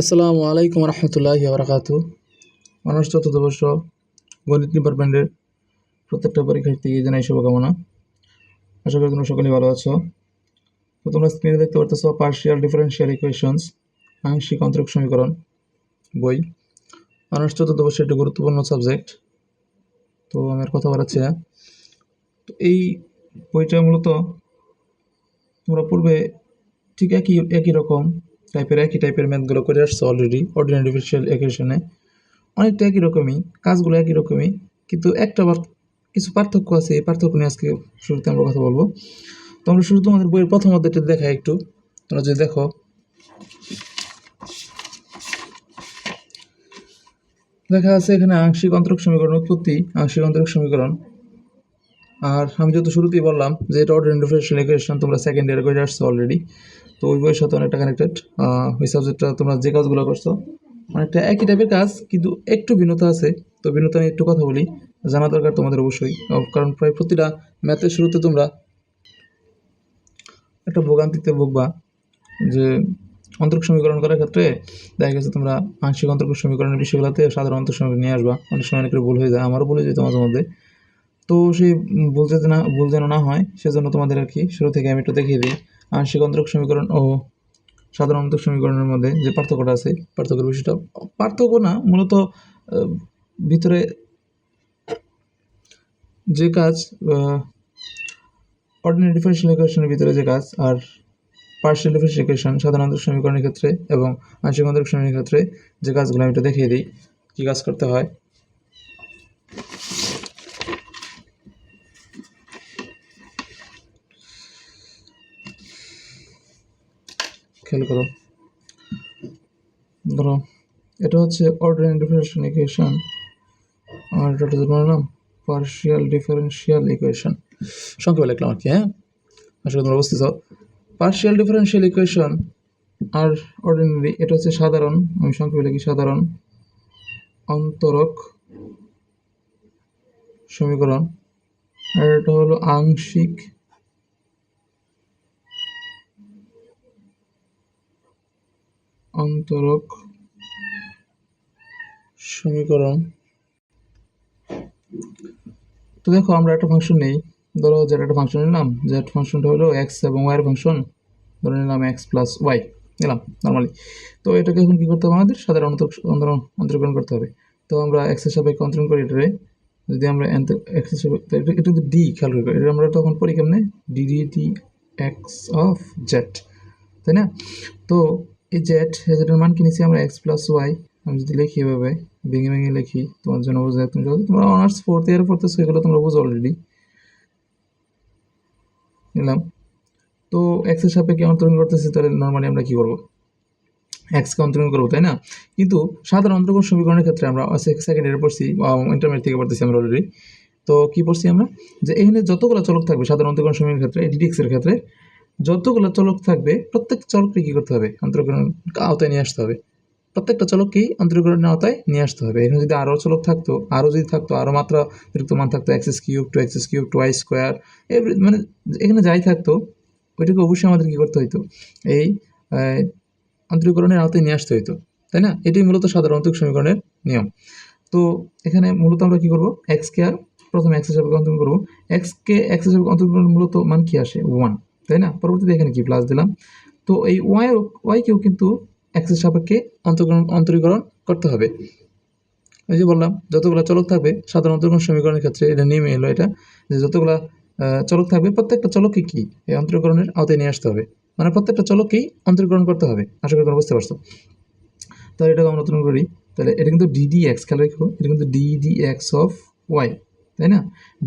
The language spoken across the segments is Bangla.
আসসালামু আলাইকুম রহমতুল্লাহি বারাকাতু মানুষ চতুর্থ বর্ষ গণিত ডিপার্টমেন্টের প্রত্যেকটা পরীক্ষার্থী জানাই শুভকামনা। আশা করি তোমরা সকলেই ভালো আছো। তো তোমরা স্ক্রিনে দেখতে পারতেছো পার্শিয়াল ডিফারেন্সিয়াল ইকুয়েশনস আংশিক অন্তরিক সমীকরণ বই। মানুষ চতুর্থ বর্ষের একটি গুরুত্বপূর্ণ সাবজেক্ট তো আমি আর কথা বাড়াচ্ছি না। তো এই বইটা মূলত তোমরা পূর্বে ঠিক একই একই রকম টাইপের একই টাইপের ম্যাথগুলো করে আসছো অলরেডি অর্ডিনারি ডিফারেন্সিয়াল ইকুয়েশনে অনেকটা একই রকমই, কাজগুলো একই রকমই, কিন্তু একটা বার কিছু পার্থক্য আছে, এই পার্থক্য নিয়ে আজকে শুরুতে আমরা কথা বলব। তো আমরা শুরু তোমাদের বইয়ের প্রথম অধ্যায়টা দেখাই একটু। তোমরা যদি দেখো দেখা আছে এখানে আংশিক অন্তরক সমীকরণ উৎপত্তি, আংশিক অন্তরক সমীকরণ। আর আমি যত শুরুতেই বললাম যে এটা অর্ডার ডিফারেন্সিয়াল ইকুয়েশন তোমরা সেকেন্ড ইয়ার করে আসছো অলরেডি তো ওই বইয়ের সাথে অনেকটা কানেক্টেড ওই সাবজেক্টটা তোমরা যে কাজগুলো করছ, অনেকটা একই টাইপের কাজ, কিন্তু একটু ভিন্নতা আছে। তো ভিন্নতা নিয়ে একটু কথা বলি, জানা দরকার তোমাদের অবশ্যই। কারণ প্রায় প্রতিটা ম্যাথের শুরুতে তোমরা একটা ভোগান্তিতে ভুগবা, যে অন্তর্ক সমীকরণ করার ক্ষেত্রে দেখা গেছে তোমরা আংশিক অন্তর্ক সমীকরণের বিষয়গুলোতে সাধারণ অন্তর সমীকরণ নিয়ে আসবা। অনেক সময় অনেকের ভুল হয়ে যায়, আমারও ভুল হয়ে যেত মাঝে মধ্যে। তো সেই ভুল যাতে না, ভুল যেন না হয়, সেজন্য তোমাদের আর কি, শুরু থেকে আমি একটু দেখিয়ে দিই। আংশিক অন্তরক সমীকরণ ও সাধারণ অন্তরক সমীকরণের মধ্যে যে পার্থক্যটা আছে, পার্থক্যের বিষয়টা পার্থক্য না, মূলত ভিতরে যে কাজ অর্ডিনারি ডিফারেন্সিয়াল ইকুয়েশনের ভিতরে যে কাজ আর পার্শিয়াল ডিফারেন্সিয়াল ইকুয়েশন সাধারণ অন্তরক সমীকরণের ক্ষেত্রে এবং আংশিক অন্তরক সমীকরণের ক্ষেত্রে যে কাজগুলো আমি একটু দেখিয়ে দিই, কী কাজ করতে হয়। খেয়াল করো। ধরো, এটা হচ্ছে অর্ডিনারি ডিফারেন্সিয়াল ইকুয়েশন আর এটা হচ্ছে তোমার নাম পার্শিয়াল ডিফারেন্সিয়াল ইকুয়েশন সংক্ষেপে লিখলাম আর কি হ্যাঁ? আসলে তোমরা বুঝতেছ। পার্শিয়াল ডিফারেন্সিয়াল ইকুয়েশন আর অর্ডিনারি এটা হচ্ছে সাধারণ, আমি সংক্ষেপে লিখি সাধারণ, অন্তরক সমীকরণ, আর এটা হলো আংশিক অন্তরক সমীকরণ। তো দেখো, আমরা একটা ফাংশন নেই। ধরো যেটা একটা ফাংশন নিলাম। যে ফাংশনটা হলো এক্স এবং ওয়াইয়ের ফাংশন ধরে নিলাম এক্স প্লাস ওয়াই নিলাম নর্মালি তো এটাকে এখন কী করতে হবে আমাদের? সাধারণ অন্তর অন্তর- অন্তরীকরণ করতে হবে। তো আমরা এক্সের সাপেক্ষে অন্তরণ করি এটারে। যদি আমরা এক্সের সাপেক্ষে এটা কিন্তু ডি খেয়াল করি, এটা আমরা তখন পড়ি কেমনে? D D D X of Z তাই না? তো এই জেড জেডের মান কি নিচ্ছি আমরা এক্স প্লাস ওয়াই আমি যদি লিখি এভাবে, ভেঙে ভেঙে লিখি, তোমার জন্য বোঝা তুমি সহজে তোমরা অনার্স ফোর্থ ইয়ারে পড়তেছো, এগুলো তোমরা বুঝো অলরেডি নিলাম। তো এক্সের সাপেক্ষে অন্তরণ করতেছি, তাহলে নর্মালি আমরা কি করব? এক্সকে অন্তরণ করব, তাই না? কিন্তু সাধারণ অন্তরণ সমীকরণের ক্ষেত্রে আমরা সেকেন্ড ইয়ারে পড়ছি ইন্টারমিডিয়েট থেকে পড়তেছি আমরা অলরেডি তো কি পড়ছি আমরা? যে এখানে যতগুলো চলক থাকবে সাধারণ অন্তরণ সমীকরণের ক্ষেত্রে ডিডিএক্স এর ক্ষেত্রে যতগুলো চলক থাকবে, প্রত্যেক চলককে কী করতে হবে? অন্তরকরণ আওতায় নিয়ে আসতে হবে। প্রত্যেকটা চলককেই অন্তর্গ্রহণের আওতায় নিয়ে আসতে হবে। এখানে যদি আরও চলক থাকতো, আরও যদি থাকতো, আরও মাত্রা অতিরিক্ত মান থাকতো excess cube two excess cube two I square every মানে এখানে যাই থাকতো, ওইটাকে অবশ্যই আমাদের কী করতে হইতো? এই অন্তরীকরণের আওতায় নিয়ে আসতে হইতো। তাই না? এটাই মূলত সাধারণ অন্তরিক সমীকরণের নিয়ম। তো এখানে মূলত আমরা কী করব? এক্সকে আর প্রথমে এক্স হিসাবে অন্তরণ করব। এক্সকে এক্স হিসাবে অন্তরীকরণ মূলত মান কী আসে? ওয়ান তাই না? পরবর্তীতে এখানে কি প্লাস দিলাম? তো এই ওয়াই ওয়াইকেও কিন্তু এক্সের সাপেক্ষে অন্তরীকরণ অন্তরীকরণ করতে হবে। ওই যে বললাম, যতগুলো চলক থাকবে, সাধারণ অন্তরীকরণ সমীকরণের ক্ষেত্রে এটা নিয়মে এলো এটা, যে যতগুলো চলক থাকবে, প্রত্যেকটা চলককে কি? এই অন্তরীকরণের আওতায় নিয়ে আসতে হবে। মানে প্রত্যেকটা চলককেই অন্তরীকরণ করতে হবে। আশা করি তোমরা বুঝতে পারছ। তাহলে এটাকে আমরা নতুন করি তাহলে এটা কিন্তু ডিডি এক্স খেয়াল রেখো, এটা কিন্তু ডিডি এক্স অফ ওয়াই তাই না?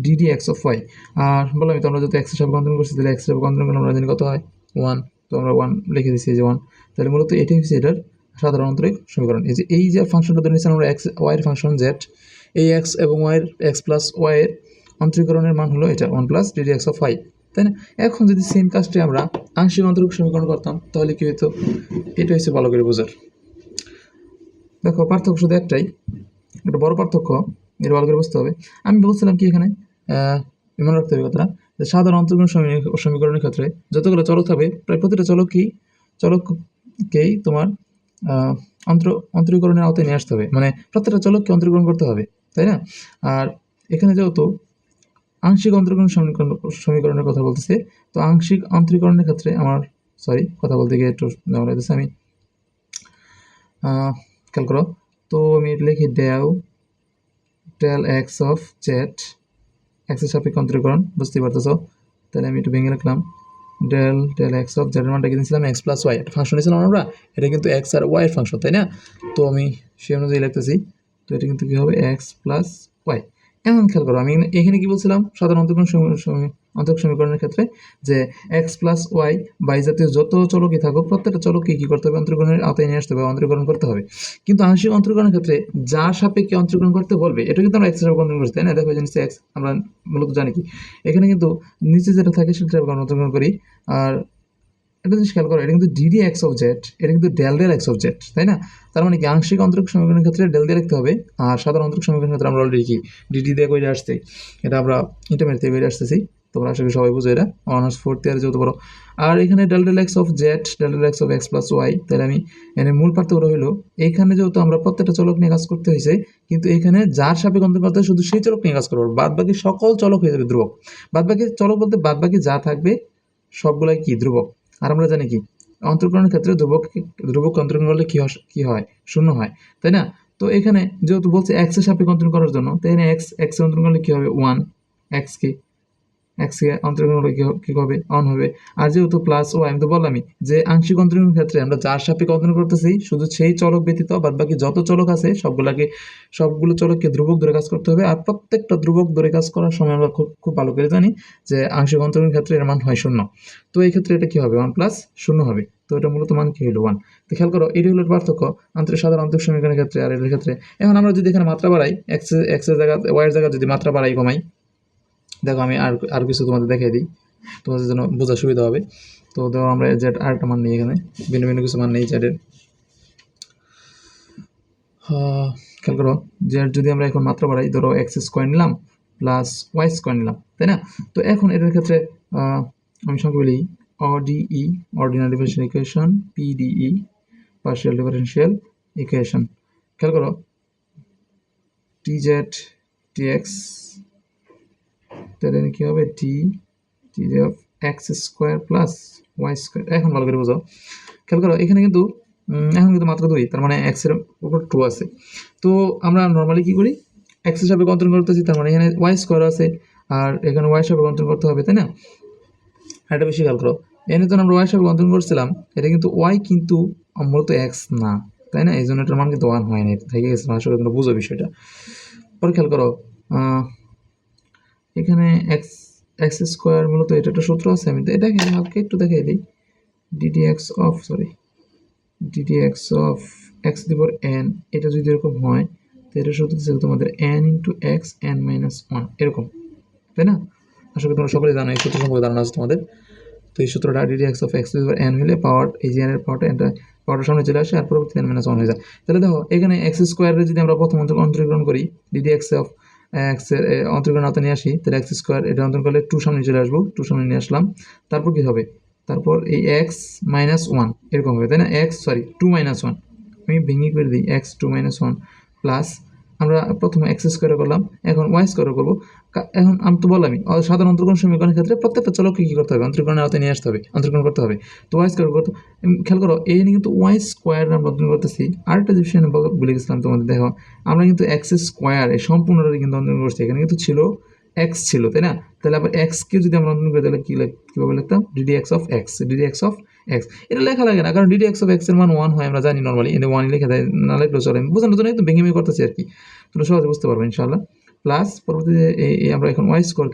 D D X of Y আর বললাম তো আমরা যদি এক্সের সাপেক্ষে অন্তরণ করছি, তাহলে এক্সের সাপেক্ষে অন্তরণ করলে আমরা জানি কত হয়? ওয়ান তো আমরা ওয়ান লিখে দিচ্ছি এই যে ওয়ান তাহলে মূলত এটাই হচ্ছে এটার সাধারণ সমীকরণ। এই যে এই যে ফাংশনটা ধরে নিচ্ছি আমরা এক্স ওয়াইয়ের ফাংশন জেড এই এক্স এবং ওয়াইয়ের এক্স প্লাস ওয়াইয়ের অন্তরীকরণের মান হলো এটা one plus D D X of Y তাই না? এখন যদি সেম কাজটি আমরা আংশিক অন্তরিক সমীকরণ করতাম, তাহলে কি হতো এটা হচ্ছে ভালো করে বোঝার। দেখো, পার্থক্য শুধু একটাই। একটা বড় পার্থক্য এটা ভালো করে বুঝতে হবে। আমি বলছিলাম কি এখানে? মনে রাখতে হবে কথাটা সাধারণ অন্তর্গুণ সমী- সমীকরণের ক্ষেত্রে যতগুলো চলক থাকবে, প্রায় প্রতিটা চলকই, চলককেই তোমার অন্তর, অন্তরীকরণের আওতায় নিয়ে আসতে হবে। মানে প্রত্যেকটা চলককে অন্তরীকরণ করতে হবে, তাই না? আর এখানে যেহেতু আংশিক অন্তরীকরণ সমীকরণ, সমীকরণের কথা বলতেছে, তো আংশিক অন্তরীকরণের ক্ষেত্রে আমার সরি কথা বলতে গিয়ে একটু আমি খেয়াল করো, তো আমি লিখি del del X of Z এক্সের সাপেক্ষে অন্তরীকরণ, বুঝতেই পারতেছ? তাহলে আমি একটু ভেঙে রাখলাম। ডেল ডেল এক্স অফ জেডের মানটা কিনেছিলাম এক্স প্লাস ওয়াই একটা ফাংশন নিয়েছিলাম আমরা, এটা কিন্তু এক্স আর ওয়াই ফাংশন তাই না? তো আমি সেই অনুযায়ী লিখতেছি। তো এটা কিন্তু কী হবে? এক্স প্লাস ওয়াই এমন খেয়াল করো, আমি এখানে কি বলছিলাম? সাধারণ অন্তর্কোণ সমী- সমী- অন্তরক সমীকরণের ক্ষেত্রে, যে এক্স প্লাস ওয়াই বাই জাতীয় যত চলকই থাকুক, প্রত্যেকটা চলককে কী করতে হবে? অন্তরীকরণের আওতায় নিয়ে আসতে হবে, অন্তরীকরণ করতে হবে। কিন্তু আংশিক অন্তরীকরণের ক্ষেত্রে যার সাপেক্ষে অন্তরীকরণ করতে বলবে, এটা কিন্তু আমরা এক্স হিসাবে অন্তরীকরণ করছি, তাই না? দেখো জিনিস এক্স আমরা মূলত জানি কি। এখানে কিন্তু নিচে যেটা থাকে সেটা আমরা অন্তরীকরণ করি, আর একটা জিনিস খেয়াল করো, এটা কিন্তু ডিডি এক্স অফ জেড এটা কিন্তু del del X of Z তাই না? তার মানে কি? আংশিক অন্তরিক সমীকরণের ক্ষেত্রে ডেল দিয়ে লিখতে হবে, আর সাধারণ অন্তরিক সমীকরণের ক্ষেত্রে আমরা অলরেডি কি? ডিডি দিয়ে কইরে আসছি। এটা আমরা ইন্টারমিডিয়েট দিয়ে বেরিয়ে আসতেছি। তোমরা আশা করি সবাই বুঝো এটা। অনার্স ফোর্থ ইয়ারে যেহেতু বড় আর এখানে del del X of Z del del X of X plus Y তাহলে আমি এখানে মূল পার্থক্য হলো এখানে যেহেতু আমরা প্রত্যেকটা চলক নিয়ে কাজ করতে হয়েছে কিন্তু এখানে যার সাপেক্ষ হয় শুধু সেই চলক নিয়ে কাজ করব। বাদ বাকি সকল চলক হয়ে যাবে ধ্রুবক। বাদ বাকি চলক বলতে বাদ বাকি যা থাকবে, সবগুলাই কি? ধ্রুবক। আর আমরা জানি কি? অন্তর্করণের ক্ষেত্রে ধ্রুবক ধ্রুবক অন্তর্করণ করলে কি কি হয়? শূন্য হয়। তাই না? তো এখানে যেহেতু বলছে এক্সের সাপেক্ষে অন্তরণ করার জন্য, তাই এক্স এক্সের অন্তরণ করলে কি হবে? ওয়ান এক্স কে? এক্স কে অন্তরণ করলে কি হবে অন হবে। আর যেহেতু প্লাস ও আমি তো বললামই, যে আংশিক অন্তরণের ক্ষেত্রে আমরা যার সাপেক্ষে অন্তরণ করতেছি, শুধু সেই চলক ব্যতীত বাদ বাকি যত চলক আছে, সবগুলাকে সবগুলো চলককে ধ্রুবক ধরে কাজ করতে হবে। আর প্রত্যেকটা ধ্রুবক ধরে কাজ করার সময় আমরা খুব খুব ভালো করে জানি যে আংশিক অন্তরণের ক্ষেত্রে এর মান হয় শূন্য। তো এই ক্ষেত্রে এটা কি হবে? ওয়ান প্লাস শূন্য হবে। তো এটা মূলত মান কি হলো ওয়ান তো খেয়াল করো এটি হলো পার্থক্য আন্তরিক সাধারণ আন্তরিক সমীকরণের ক্ষেত্রে আর এর ক্ষেত্রে। এখন আমরা যদি এখানে মাত্রা বাড়াই এক্স এক্সের জায়গা ওয়াইয়ের জায়গা যদি মাত্রা বাড়াই কমাই দেখো আমি আর আর কিছু তোমাদের দেখাই দিই। তোমাদের জন্য বোঝা সুবিধা হবে। তো ধরো আমরা জেড আরেকটা মান নিই এখানে। ভিন্ন ভিন্ন কিছু মান নেই জেডের খেয়াল করো জেড যদি আমরা এখন মাত্রা বাড়াই, ধরো এক্স স্কোয়ার নিলাম প্লাস ওয়াই স্কোয়ার নিলাম, তাই না? তো এখন এটার ক্ষেত্রে আমি সঙ্গে বলি ODE ordinary differential equation PDE partial differential equation খেয়াল করো টি জেড টি এক্স তাহলে কী হবে? T T of X square plus Y square এখন ভালো করে বোঝাও। খেয়াল করো, এখানে কিন্তু এখন কিন্তু মাত্র দুই, তার মানে এক্সের উপর টু আছে। তো আমরা নর্মালি কী করি? এক্স হিসাবে কন্ট্রোল করতেছি, তার মানে এখানে ওয়াই স্কোয়ার আছে, আর এখানে ওয়াই হিসাবে কন্ট্রোল করতে হবে, তাই না? এটা বেশি খেয়াল করো, এখানে যখন আমরা ওয়াই হিসাবে কন্ট্রোল করছিলাম, এটা কিন্তু ওয়াই কিন্তু মূলত এক্স না, তাই না? এই জন্য এটার মান কিন্তু ওয়ান হয় না থেকে গেছে আসলে তোমরা বুঝো বিষয়টা। পরে খেয়াল করো এখানে এক্স এক্স স্কোয়ার মূলত এটা একটা সূত্র আছে, আমি তো এটাকে হালকা একটু দেখাই দিই। D D X of sorry D D X of X Dibar N এটা যদি এরকম হয়, তো এটা সূত্র ছিল তোমাদের N into X N minus one এরকম, তাই না? আশা করি তোমরা সকলেই জানো, এই সূত্র সম্পর্কে ধারণা আছে তোমাদের। তো এই সূত্রটা D D X of X Dibar N হলে পাওয়ার এই যে এনের এটা পাওয়ারটা সামনে চলে আসে, আর পরবর্তী এন মাইনাস ওয়ান হয়ে যায়। তাহলে দেখো, এখানে এক্স স্কোয়ারে যদি আমরা প্রথম অন্তর- অন্তরীকরণ করি ডিডি এক্স অফ এক্সের আওতা নিয়ে আসি, তাহলে এক্স স্কোয়ার এটা অন্তর্গণ করলে টু সামনে চলে আসব টু সামনে নিয়ে আসলাম, তারপর কী হবে? তারপর এই এক্স মাইনাস ওয়ান এরকম হবে, তাই না? X sorry two minus one আমি ভেঙে করে দিই X two minus one plus আমরা প্রথমে এক্স স্কোয়ার করলাম, এখন ওয়াই স্কোয়ার করব। এখন আমি তো বললামই সাধারণ অন্তর্করণ সমীকরণের ক্ষেত্রে প্রত্যেকটা চলককে কী করতে হবে? অন্তর্করণের আওতায় নিয়ে আসতে হবে, অন্তর্করণ করতে হবে। তো ওয়াই স্কোয়ার করতে খেয়াল করো, এই কিন্তু ওয়াই স্কোয়ার আমরা অন্তর্করণ করতেছি। আরেকটা বিষয় আমি বল- গেছিলাম তোমাদের, দেখো, আমরা কিন্তু এক্স স্কোয়ার এই সম্পূর্ণটা কিন্তু অন্তর্করণ করছি। এখানে কিন্তু ছিল এক্স ছিল, তাই না? তাহলে আবার এক্সকে যদি আমরা অন্তর্করণ করি, তাহলে কী কীভাবে লিখতাম? D D X of X D D X of X এটা লেখা লাগে না, কারণ ডিডি এক্স অফ এক্সের মান ওয়ান হয়, আমরা জানি নর্মালি এনে ওয়ান লিখে দেয়, না লিখলেও চলে। বোঝানোর জন্য একটু ভেঙে ভেঙে করতেছি আর কি। তোমরা সহজে বুঝতে পারবে ইনশাল্লাহ প্লাস পরবর্তীতে এই আমরা এখন ওয়াই স্কোয়ার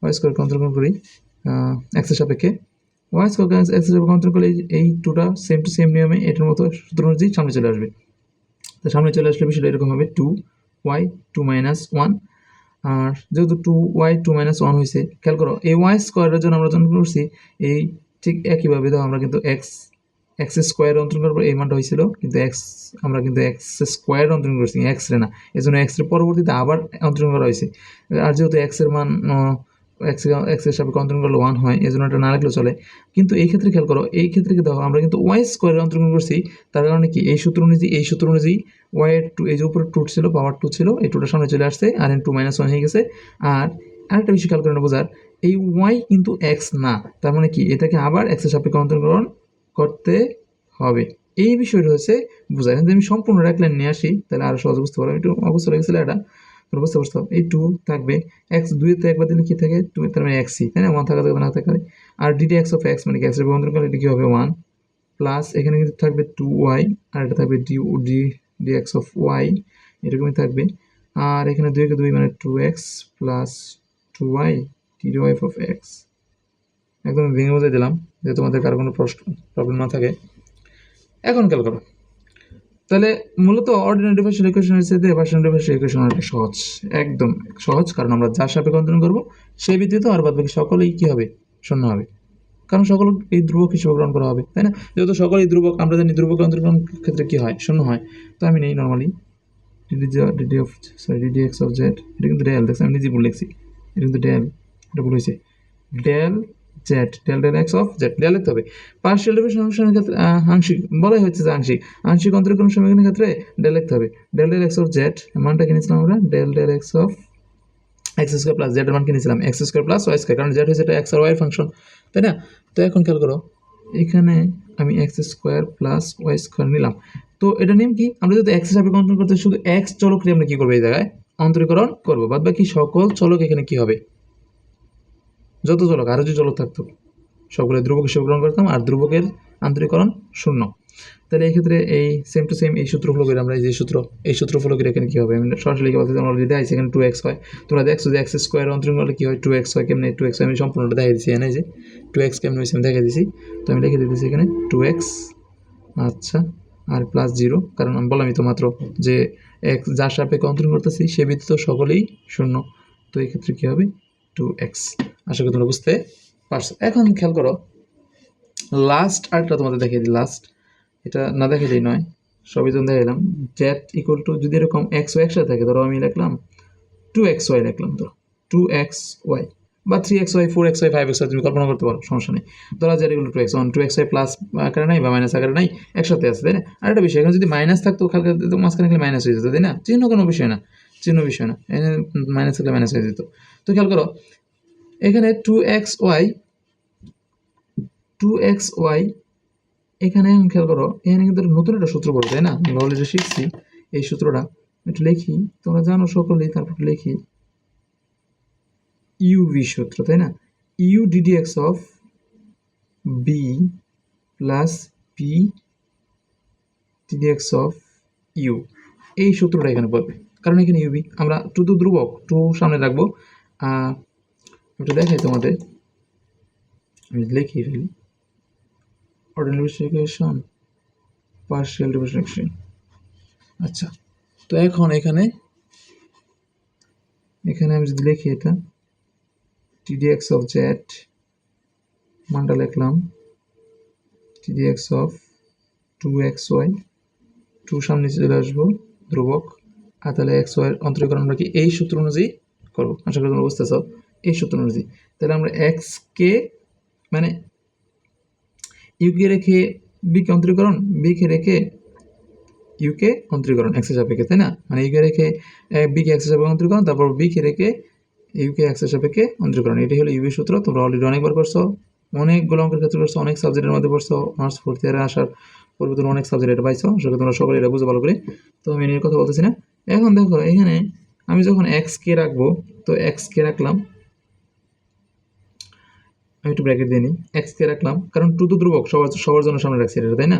ওয়াই স্কোয়ারকে অন্তর্করণ করি এক্সের সাপেক্ষে। ওয়াই স্কোয়ার এক্সের সাপেক্ষে অন্তর্করণ করলে এই- এই টুটা সেম টু সেম নিয়মে এটার মতো সূত্র অনুযায়ী সামনে চলে আসবে। তো সামনে চলে আসলে বিষয়টা এরকম হবে two Y two minus one আর যেহেতু two Y two minus one হয়েছে খেয়াল করো, এই ওয়াই স্কোয়ারের জন্য আমরা যখন করছি, এই ঠিক একইভাবে দেখো আমরা কিন্তু এক্স এক্স স্কোয়ার অন্তরণ করার পর এই মানটা হয়েছিল কিন্তু এক্স আমরা কিন্তু এক্স স্কোয়ার অন্তরণ করছি এক্স রে না। এই জন্য এক্স রে পরবর্তীতে আবার অন্তরণ করা হয়েছে। আর যেহেতু এক্সের মান এক্স এক্সের সাপেক্ষে অন্তরণ করলে ওয়ান হয় এই জন্য এটা না রাখলেও চলে। কিন্তু এই ক্ষেত্রে খেয়াল করো, এই ক্ষেত্রে দেখো আমরা কিন্তু ওয়াই স্কোয়ারের অন্তর্গ্রহণ করছি, তার কারণে কি, এই সূত্র অনুযায়ী, এই সূত্র অনুযায়ী ওয়াই এর টু এই যে উপরে টু ছিল পাওয়ার টু ছিল, এই টুটার সামনে চলে আসছে, আর এন টু মাইনাস ওয়ান হয়ে গেছে, আর আরেকটা বিষয় খেয়াল করে বোঝার, এই ওয়াই কিন্তু এক্স না, তার মানে কি? এটাকে আবার এক্সের সাপেক্ষে অন্তর্গ্রহণ করতে হবে। এই বিষয়টা হচ্ছে বোঝায়। যদি আমি সম্পূর্ণ রাখলেন নিয়ে আসি, তাহলে আরও সহজ বুঝতে পারব একটু অবস্থা লেগেছিল এটা বুঝতে পারছ এই টু থাকবে এক্স দুইতে একবার দিলে কি থাকে? টু তার মানে এক্সই তাই না? ওয়ান থাকা থাকবে না, থাকা আর D D X of X মানে কি? এক্সের বন্ধন করলে এটা কি হবে? ওয়ান প্লাস এখানে কিন্তু থাকবে টু ওয়াই আর এটা থাকবে D D D X of Y এরকমই থাকবে। আর এখানে দুইকে দুই মানে two X plus two Y T D Y of X একদম ভেঙে বোঝাই দিলাম যে তোমাদের কারও কোনো প্রশ্ন প্রবলেম না থাকে। এখন খেয়াল করো। তাহলে মূলত অর্ডিনারি ডিফারেন্সিয়াল ইকুয়েশনের সাথে পার্সিয়াল ডিফারেন্সিয়াল ইকুয়েশন অনেকটা সহজ, একদম সহজ। কারণ আমরা যার সাপেক্ষে অন্তরণ করব, সেই ভিত্তিতে আর বাদ বাকি সকলেই কী হবে? শূন্য হবে। কারণ সকল এই ধ্রুবক হিসেবে গ্রহণ করা হবে, তাই না? যেহেতু সকলেই ধ্রুবক, আমরা জানি ধ্রুবক অন্তর্গ্রহণ ক্ষেত্রে কী হয়? শূন্য হয়। তো আমি নেই normally D D D D of sorry D D X of Z এটা কিন্তু ডেল দেখছি আমি নিজে ভুল লিখছি। এটা ডেল, এটা ভুল del Z del del X of Z del লিখতে হবে। পার্শিয়াল ডিফারেন্স সমীকরণের ক্ষেত্রে আংশিক, বলাই হচ্ছে যে আংশিক। আংশিক অন্তরীকরণ সমীকরণের ক্ষেত্রে ডেল লিখতে হবে। Del del X of Z মানটা কিনেছিলাম আমরা? Del del X of X square plus Z মান কিনেছিলাম X square plus Y square কারণ জেড হচ্ছে এটা এক্স আর ওয়াই ফাংশন তাই না? তো এখন খেয়াল করো, এখানে আমি X square plus Y square নিলাম। তো এটা নিয়ম কি? আমরা যদি এক্স হিসাবে কন্ট্রোল করতে শুধু এক্স চলকটি আমরা কি করব এই জায়গায়? অন্তরীকরণ করব। বাদ বাকি সকল চলক এখানে কি হবে? যত চলক, আরও যে চলক থাকতো, সকলে ধ্রুবক হিসেবে গ্রহণ করতাম আর ধ্রুবকের আন্তরিকরণ শূন্য। তাহলে এই ক্ষেত্রে এই সেম টু সেম এই সূত্র ফলো করে আমরা এই যে সূত্র, এই সূত্র ফলো করে এখানে কী হবে? আমি সরাসরি কি বলতে অলরেডি দেখাইছি এখানে টু এক্স হয় তোমরা দেখছ যে এক্স স্কোয়ার অন্তরীকরণ করলে কী হয়? টু এক্স হয় কেমনি? টু এক্স আমি সম্পূর্ণটা দেখাই দিচ্ছি এই যে টু এক্স কেমন হয়েছে আমি দেখাই দিচ্ছি তো আমি লিখে দিতেছি এখানে টু এক্স আচ্ছা আর প্লাস জিরো কারণ আমি বললামই তো মাত্র যে এক্স যার সাপেক্ষে অন্তরীকরণ করতেছি, সে ব্যতীত সকলেই শূন্য। তো এই ক্ষেত্রে কী হবে? টু এক্স আশা করি তোমরা বুঝতে পারছ। এখন খেয়াল করো লাস্ট আরেকটা তোমাদের দেখিয়ে দিই লাস্ট এটা না দেখালেই নয়। সবই তো দেখালাম জেড ইকুয়াল টু যদি এরকম এক্স ওয়াই একসাথে থাকে, ধরো আমি লিখলাম টু এক্স ওয়াই লিখলাম, ধরো। টু এক্স ওয়াই বা three X Y four X Y five X Y তুমি কল্পনা করতে পারো, সমস্যা নেই। ধরা Z equal to X one two X Y plus আকারে নাই বা মাইনাস আকারে নাই, একসাথে আছে, তাই না? আর একটা বিষয়, এখানে যদি মাইনাস থাকতো খালকে তো মাঝখানে খেলে মাইনাস হয়ে যেত, তাই না? চিহ্ন কোনো বিষয় না, চিহ্ন বিষয় না এখানে মাইনাস থাকলে মাইনাস হয়ে যেত। তো খেয়াল করো, এখানে two x y two x y এখানে খেয়াল করো, এখানে কিন্তু নতুন একটা সূত্র পড়ে, তাই না? আমরা অলরেডি শিখছি, এই সূত্রটা, একটু লিখি, তোমরা জানো সকলেই, তারপর লিখি। ইউভি সূত্র, তাই না? U d d x of v plus v d d x of u এই সূত্রটা এখানে পড়বে কারণ এখানে ইউবি আমরা টু তো ধ্রুবক, টু সামনে রাখব। একটু দেখাই তোমাদের। আমি লিখি ফেলি। অর্ডিনারি ইকুয়েশন পার্শিয়াল ডিভিশন আচ্ছা তো এখন এখানে এখানে আমি যদি লিখি এটা টিডিএক্স অফ জেড মানটা লিখলাম টু এক্স ওয়াই টু সামনে চলে আসব, ধ্রুবক, আর তাহলে এক্স ওয়াইয়ের অন্তরীকরণ আমরা কি এই সূত্র অনুযায়ী করব? আশা করি তোমরা বুঝতেছ, এই সূত্র অনুযায়ী। তাহলে আমরা এক্সকে মানে ইউকে রেখে বিকে অন্তরীকরণ বিকে রেখে ইউকে অন্তরীকরণ এক্সের সাপেক্ষে, তাই না? মানে ইউকে রেখে বিকে এক্সের সাপেক্ষে অন্তরীকরণ, তারপর বিকে রেখে ইউকে এক্সের সাপেক্ষে অন্তরীকরণ এটি হলো ইউবি সূত্র। তোমরা অলরেডি অনেকবার করছ অনেকগুলো অঙ্কের ক্ষেত্রে করছ অনেক সাবজেক্টের মধ্যে পড়ছো। অনার্স ফোর্থ ইয়ারে আসার পূর্বে তুমি অনেক সাবজেক্ট এটা পাইছো। সেটা তোমরা সকলে এটা বুঝে ভালো করে। তো আমি এর কথা বলতেছি না। এখন দেখো, এখানে আমি যখন এক্স কে রাখব, তো এক্স কে রাখলাম, আমি একটু ব্র্যাকেট দিয়ে নিই। এক্স কে রাখলাম, কারণ টু তো ধ্রুবক, সবার সবার জন্য সামনে রাখছি এটা, তাই না?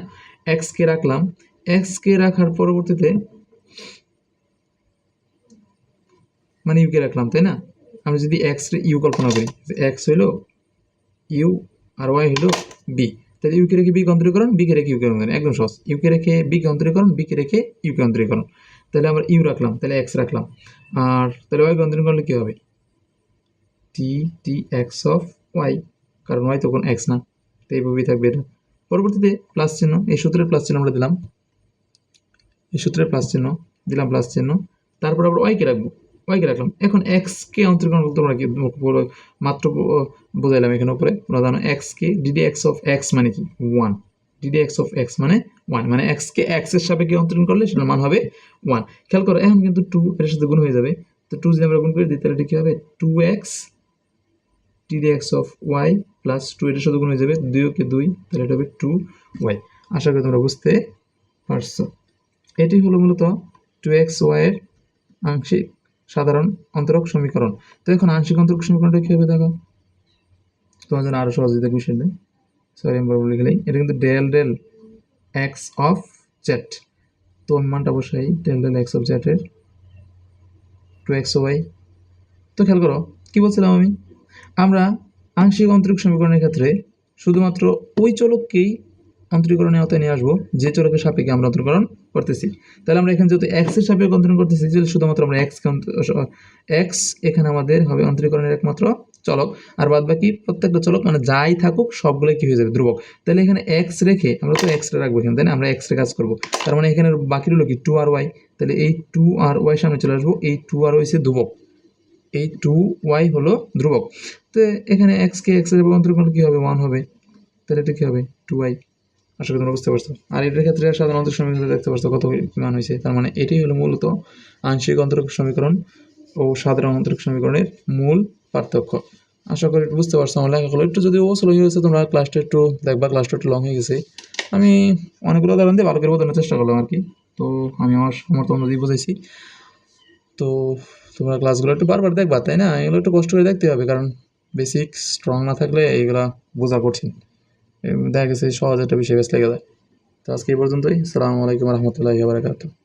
এক্স কে রাখলাম। এক্স কে রাখার পরবর্তীতে মানে ইউ কে রাখলাম, তাই না? আমি যদি এক্স ইউ কল্পনা করি এক্স হইল ইউ আর ওয়াই হইল বি তাহলে ইউকে রেখে বি অন্তরীকরণ বি কে রেখে ইউকে অন্তরীকরণ, একদম সহজ। ইউকে রেখে বি কে অন্তরীকরণ বি কে রেখে ইউকে অন্তরীকরণ। তাহলে আমরা ইউ রাখলাম, তাহলে এক্স রাখলাম। আর তাহলে ওয়াই কে অন্তরীকরণ কী হবে? D d x of y কারণ ওয়াই তখন এক্স না, তো এইভাবেই থাকবে এটা। পরবর্তীতে প্লাস চিহ্ন, এই সূত্রের প্লাস চিহ্ন আমরা দিলাম। এই সূত্রের প্লাস চিহ্ন, দিলাম প্লাস চিহ্ন, তারপর আবার ওয়াইকে রাখব। ওয়াইকে রাখলাম। এখন এক্সকে অন্তরীকরণ বলতে আমরা কি মাত্র বোঝাইলাম এখানে উপরে। প্রধান এক্সকে ডিডি এক্স অফ এক্স মানে কি? One d d x of x মানে ওয়ান মানে এক্সকে এক্সের সাপেক্ষে অন্তরীকরণ করলে সেটার মান হবে ওয়ান খেয়াল করো, এখন কিন্তু টু এর সাথে গুণ হয়ে যাবে। তো টু যদি আমরা গুণ করে দিই তাহলে এটা কী হবে? Two x d d x of y plus two এটার সাথে গুণ হয়ে যাবে। দুই ওকে দুই, তাহলে এটা হবে টু ওয়াই আশা করি তোমরা বুঝতে পারছ। এটি হলো মূলত টু এক্স ওয়াইয়ের আংশিক সাধারণ অন্তরক সমীকরণ। তো এখন আংশিক অন্তরক সমীকরণটা কী হবে দেখো তোমার জন্য আরও সহজ দিতে বিষয়টা সরি আমি বলে লিখলেই এটা কিন্তু del del x of z তো আমি মানটা বসাই ডেল ডেল এক্স অফ জেডের টু এক্স ওয়াই তো খেয়াল করো, কী বলছিলাম আমি? আমরা আংশিক অন্তরিক সমীকরণের ক্ষেত্রে শুধুমাত্র ওই চলককেই অন্তরীকরণের আওতায় নিয়ে আসব। যে চলকের সাপেক্ষে আমরা অন্তরীকরণ করতেছি। তাহলে আমরা এখানে যেহেতু এক্সের সাপেক্ষে অন্তরীকরণ করতেছি, তাহলে শুধুমাত্র আমরা এক্স এক্স এখানে আমাদের হবে অন্তরীকরণের একমাত্র চলক। আর বাদ বাকি প্রত্যেকটা চলক মানে যাই থাকুক, সবগুলো কি হয়ে যাবে? ধ্রুবক। তাহলে এখানে এক্স রেখে আমরা তো এক্স রাখব এখানে, তাই না? আমরা এক্স রে কাজ করব। তার মানে এখানে বাকি রইল কি? টু আর ওয়াই তাহলে এই টু আর ওয়াই সামনে চলে আসব। এই টু আর ওয়াই সে ধ্রুবক। এই টু ওয়াই হলো ধ্রুবক। তো এখানে এক্সকে এক্সের অন্তরীকরণ কী হবে? ওয়ান হবে। তাহলে এটা কী হবে? টু ওয়াই আশা করি তোমরা বুঝতে পারছ। আর এটার ক্ষেত্রে সাধারণত সমীকরণ দেখতে পারছ কত মান হয়েছে। তার মানে এটাই হলো মূলত আংশিক অন্তরিক সমীকরণ ও সাধারণ অন্তরিক সমীকরণের মূল পার্থক্য। আশা করি একটু বুঝতে পারছ আমার লেখাগুলো। একটু যদি ওসল হয়ে গেছে, তোমরা ক্লাসটা একটু দেখবা ক্লাসটা একটু লং হয়ে গেছে। আমি অনেকগুলো উদাহরণ দিয়ে ভালো করে বোঝানোর চেষ্টা করলাম আর কি। তো আমি আমার সমর্থ অনুযায়ী বুঝেছি তো তোমরা ক্লাসগুলো একটু বারবার দেখবা, তাই না? এগুলো একটু কষ্ট করে দেখতে হবে, কারণ বেসিক স্ট্রং না থাকলে এইগুলা বোঝা কঠিন। দেখা গেছে, সহজ একটা বিষয় বেশ লেগে যায়। তো আজকে এই পর্যন্তই। সালামু আলাইকুম রহমতুল্লাহি বারাকাতুহ।